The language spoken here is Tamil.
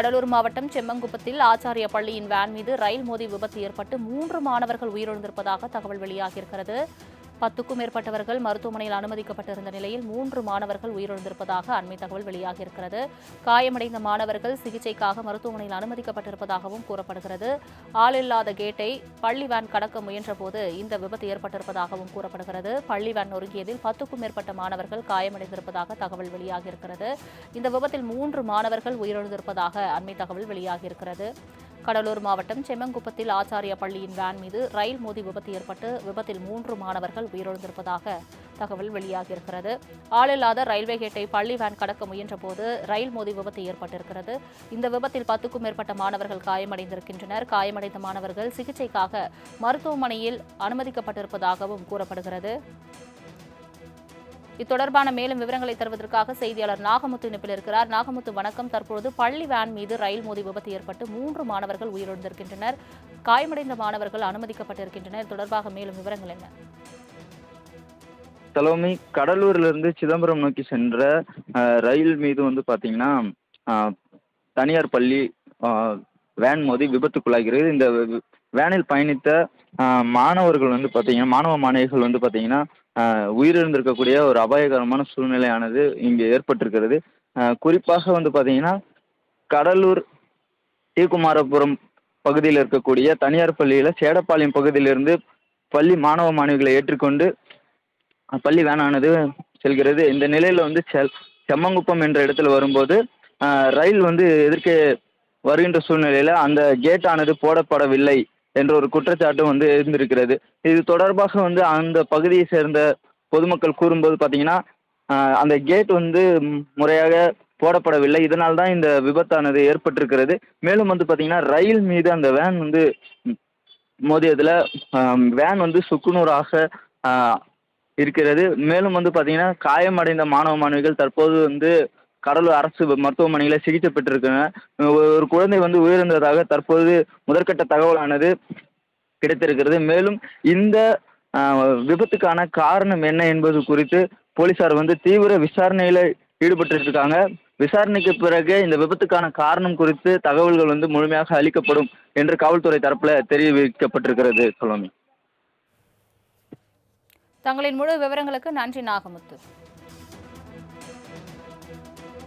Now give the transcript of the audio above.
கடலூர் மாவட்டம் செம்மங்குப்பத்தில் ஆச்சாரிய பள்ளியின் வேன் மீது ரயில் மோதி விபத்து ஏற்பட்டு மூன்று மாணவர்கள் உயிரிழந்திருப்பதாக தகவல் வெளியாகியிருக்கிறது. பத்துக்கும் மேற்பட்டவர்கள் மருத்துவமனையில் அனுமதிக்கப்பட்டிருந்த நிலையில் மூன்று மாணவர்கள் உயிரிழந்திருப்பதாக அண்மை தகவல் வெளியாகியிருக்கிறது. காயமடைந்த மாணவர்கள் சிகிச்சைக்காக மருத்துவமனையில் அனுமதிக்கப்பட்டிருப்பதாகவும் கூறப்படுகிறது. ஆளில்லாத கேட்டை பள்ளி வேன் கடக்க முயன்றபோது இந்த விபத்து ஏற்பட்டிருப்பதாகவும் கூறப்படுகிறது. பள்ளி வேன் நொறுங்கியதில் பத்துக்கும் மேற்பட்ட மாணவர்கள் காயமடைந்திருப்பதாக தகவல் வெளியாகியிருக்கிறது. இந்த விபத்தில் மூன்று மாணவர்கள் உயிரிழந்திருப்பதாக அண்மை தகவல் வெளியாகியிருக்கிறது. கடலூர் மாவட்டம் செம்மங்குப்பத்தில் ஆச்சாரிய பள்ளியின் வேன் மீது ரயில் மோதி விபத்து ஏற்பட்டு விபத்தில் மூன்று மாணவர்கள் உயிரிழந்திருப்பதாக தகவல் வெளியாகியிருக்கிறது. ஆளில்லாத ரயில்வே கேட்டை பள்ளி வேன் கடக்க முயன்றபோது ரயில் மோதி விபத்து ஏற்பட்டிருக்கிறது. இந்த விபத்தில் பத்துக்கும் மேற்பட்ட மாணவர்கள் காயமடைந்திருக்கின்றனர். காயமடைந்த மாணவர்கள் சிகிச்சைக்காக மருத்துவமனையில் அனுமதிக்கப்பட்டிருப்பதாகவும் கூறப்படுகிறது. இத்தொடர்பான மேலும் விவரங்களை தருவதற்காக செய்தியாளர் நாகமுத்து இணைப்பில் இருக்கிறார். நாகமுத்து வணக்கம். தற்பொழுது பள்ளி வேன் மீது ரயில் மோதி விபத்து ஏற்பட்டு மூன்று மாணவர்கள் உயிரிழந்திருக்கின்றனர். காயமடைந்த மாணவர்கள் அனுமதிக்கப்பட்டிருக்கின்றனர். தொடர்பாக மேலும் விவரங்கள் என்ன? தலைமை கடலூர்லேருந்து சிதம்பரம் நோக்கி சென்ற ரயில் மீது வந்து பார்த்தீங்கன்னா தனியார் பள்ளி வேன் மோதி விபத்துக்குள்ளாகிறது. இந்த வேனில் பயணித்த மாணவர்கள் வந்து பார்த்தீங்கன்னா மாணவ மாணவிகள் வந்து பார்த்தீங்கன்னா உயிரிழந்திருக்கக்கூடிய ஒரு அபாயகரமான சூழ்நிலையானது இங்கே ஏற்பட்டிருக்கிறது. குறிப்பாக வந்து பார்த்தீங்கன்னா கடலூர் டிகுமாரபுரம் பகுதியில் இருக்கக்கூடிய தனியார் பள்ளியில் சேடப்பாளையம் பகுதியிலிருந்து பள்ளி மாணவ மாணவிகளை ஏற்றுக்கொண்டு பள்ளி வேனானது செல்கிறது. இந்த நிலையில் வந்து செல் செம்மங்குப்பம் என்ற இடத்துல வரும்போது ரயில் வந்து எதிர்க்கே வருகின்ற சூழ்நிலையில் அந்த கேட் ஆனது போடப்படவில்லை என்ற ஒரு குற்றச்சாட்டு வந்து இருந்திருக்கிறது இது தொடர்பாக வந்து அந்த பகுதியை சேர்ந்த பொதுமக்கள் கூறும்போது பார்த்தீங்கன்னா அந்த கேட் வந்து முறையாக போடப்படவில்லை. இதனால் தான் இந்த விபத்தானது ஏற்பட்டிருக்கிறது. மேலும் வந்து பார்த்தீங்கன்னா ரயில் மீது அந்த வேன் வந்து மோதியதில் வேன் வந்து சுக்குநூறாக இருக்கிறது. மேலும் வந்து பார்த்தீங்கன்னா காயமடைந்த மாணவ மாணவிகள் தற்போது வந்து கடலூர் அரசு மருத்துவமனையில் சிகிச்சை பெற்றிருக்காங்க. ஒரு குழந்தை வந்து உயிரிழந்ததாக தற்போது முதற்கட்ட தகவலானது கிடைத்திருக்கிறது. மேலும் இந்த விபத்துக்கான காரணம் என்ன என்பது குறித்து போலீசார் வந்து தீவிர விசாரணையில் ஈடுபட்டிருக்காங்க. விசாரணைக்கு பிறகு இந்த விபத்துக்கான காரணம் குறித்து தகவல்கள் வந்து முழுமையாக அளிக்கப்படும் என்று காவல்துறை தரப்பில் தெரிவிக்கப்பட்டிருக்கிறது. சொல்லுங்க. தங்களின் முழு விவரங்களுக்கு நன்றி நாகமுத்து.